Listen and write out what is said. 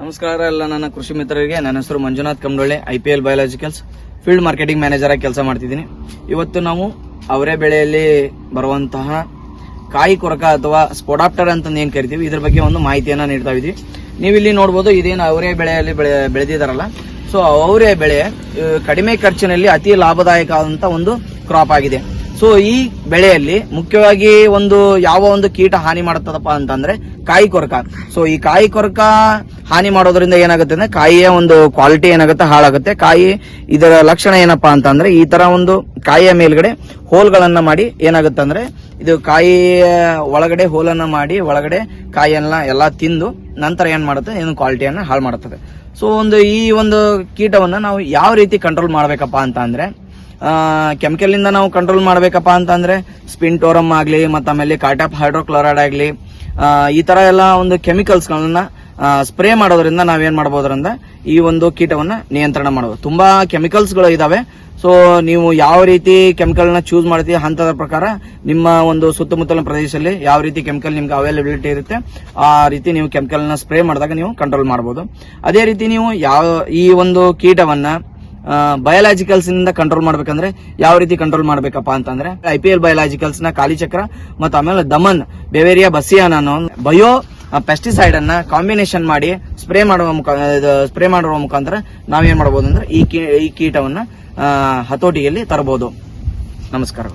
ನಮಸ್ಕಾರ ಎಲ್ಲ ನನ್ನ ಕೃಷಿ ಮಿತ್ರರಿಗೆ. ನನ್ನ ಹೆಸರು Manjunath Kamdolle I P L biologicals field marketing manager ಆಗಿ ಕೆಲಸ ಮಾಡ್ತಿದ್ದೀನಿ. ಇವತ್ತು ನಾವು ಅವರೇ ಬೆಳೆಯಲ್ಲಿ ಬರುವಂತಹ ಕಾಯಿ ಕೊರಕ ಅಥವಾ ಸ್ಪೊಡಾಪ್ಟರ್ ಅಂತ ಏನು ಕರಿತೀವಿ, ಇದ್ರ ಬಗ್ಗೆ ಒಂದು ಮಾಹಿತಿಯನ್ನ ನೀಡ್ತಾ ಇದ್ದೀವಿ ನೀವು ಇಲ್ಲಿ ನೋಡ್ಬೋದು, ಇದೇನು ಅವರೇ ಬೆಳೆಯಲ್ಲಿ ಬೆಳೆ ಬೆಳೆದಿದಾರಲ್ಲ ಸೊ ಅವರೇ ಬೆಳೆ ಕಡಿಮೆ ಖರ್ಚಿನಲ್ಲಿ ಅತಿ ಲಾಭದಾಯಕ ಆದಂತ ಒಂದು ಕ್ರಾಪ್ ಆಗಿದೆ. ಸೊ, ಈ ಬೆಳೆಯಲ್ಲಿ ಮುಖ್ಯವಾಗಿ ಒಂದು ಯಾವ ಒಂದು ಕೀಟ ಹಾನಿ ಮಾಡುತ್ತದಪ್ಪ ಅಂತಂದ್ರೆ ಕಾಯಿ ಕೊರಕ. ಸೊ, ಈ ಕಾಯಿ ಕೊರಕ ಹಾನಿ ಮಾಡೋದ್ರಿಂದ ಏನಾಗುತ್ತೆ ಅಂದ್ರೆ ಕಾಯಿಯ ಒಂದು ಕ್ವಾಲಿಟಿ ಏನಾಗುತ್ತೆ, ಹಾಳಾಗುತ್ತೆ. ಕಾಯಿ ಇದರ ಲಕ್ಷಣ ಏನಪ್ಪಾ ಅಂತಂದ್ರೆ ಈ ತರ ಒಂದು ಕಾಯಿಯ ಮೇಲ್ಗಡೆ ಹೋಲ್ಗಳನ್ನ ಮಾಡಿ ಏನಾಗುತ್ತೆ ಅಂದ್ರೆ ಇದು ಕಾಯಿಯ ಒಳಗಡೆ ಹೋಲನ್ನ ಮಾಡಿ ಒಳಗಡೆ ಕಾಯಿಯನ್ನ ಎಲ್ಲಾ ತಿಂದು ನಂತರ ಏನ್ ಮಾಡುತ್ತೆ ಏನು ಕ್ವಾಲಿಟಿಯನ್ನ ಹಾಳು ಮಾಡುತ್ತದೆ. ಸೊ, ಒಂದು ಈ ಒಂದು ಕೀಟವನ್ನ ನಾವು ಯಾವ ರೀತಿ ಕಂಟ್ರೋಲ್ ಮಾಡ್ಬೇಕಪ್ಪ ಅಂತ ಅಂದ್ರೆ ಕೆಮಿಕಲ್ ಇಂದ ನಾವು ಕಂಟ್ರೋಲ್ ಮಾಡ್ಬೇಕಪ್ಪ ಅಂತಂದ್ರೆ ಸ್ಪಿಂಟೋರಮ್ ಆಗ್ಲಿ, ಮತ್ತೆ ಆಮೇಲೆ ಕಾರ್ಟಾಪ್ ಹೈಡ್ರೋಕ್ಲೋರೈಡ್ ಆಗ್ಲಿ ಈ ತರ ಎಲ್ಲ ಒಂದು ಕೆಮಿಕಲ್ಸ್ ಗಳನ್ನ ಸ್ಪ್ರೇ ಮಾಡೋದ್ರಿಂದ ನಾವೇನ್ ಮಾಡಬಹುದ್ರಿಂದ ಈ ಒಂದು ಕೀಟವನ್ನ ನಿಯಂತ್ರಣ ಮಾಡಬಹುದು ತುಂಬಾ ಕೆಮಿಕಲ್ಸ್ಗಳು ಇದಾವೆ. ಸೊ ನೀವು ಯಾವ ರೀತಿ ಕೆಮಿಕಲ್ನ ಚೂಸ್ ಮಾಡ್ತೀವಿ ಹಂತದ ಪ್ರಕಾರ ನಿಮ್ಮ ಒಂದು ಸುತ್ತಮುತ್ತಲಿನ ಪ್ರದೇಶದಲ್ಲಿ ಯಾವ ರೀತಿ ಕೆಮಿಕಲ್ ನಿಮ್ಗೆ ಅವೈಲಬಿಲಿಟಿ ಇರುತ್ತೆ, ಆ ರೀತಿ ನೀವು ಕೆಮಿಕಲ್ನ ಸ್ಪ್ರೇ ಮಾಡಿದಾಗ ನೀವು ಕಂಟ್ರೋಲ್ ಮಾಡಬಹುದು ಅದೇ ರೀತಿ ನೀವು ಯಾವ, ಈ ಒಂದು ಕೀಟವನ್ನ ಬಯೋಲಾಜಿಕಲ್ಸ್ನಿಂದ ಕಂಟ್ರೋಲ್ ಮಾಡ್ಬೇಕಂದ್ರೆ ಯಾವ ರೀತಿ ಕಂಟ್ರೋಲ್ ಮಾಡ್ಬೇಕಪ್ಪ ಅಂತಂದ್ರೆ ಐ ಪಿ ಎಲ್ ಬಯಾಲಜಿಕಲ್ಸ್ನ ಕಾಲಿಚಕ್ರ ಮತ್ತು ಆಮೇಲೆ ದಮನ್, ಬೆವೇರಿಯಾ, ಬಸಿಯಾನ ಅನ್ನೋ ಬಯೋ ಪೆಸ್ಟಿಸೈಡ್ ಅನ್ನ ಕಾಂಬಿನೇಷನ್ ಮಾಡಿ ಸ್ಪ್ರೇ ಮಾಡುವ ಸ್ಪ್ರೇ ಮಾಡುವ ಮುಖಾಂತರ ನಾವೇನ್ ಮಾಡಬಹುದು ಅಂದ್ರೆ ಈ ಕೀಟವನ್ನ ಹತೋಟಿಯಲ್ಲಿ ತರಬಹುದು ನಮಸ್ಕಾರ.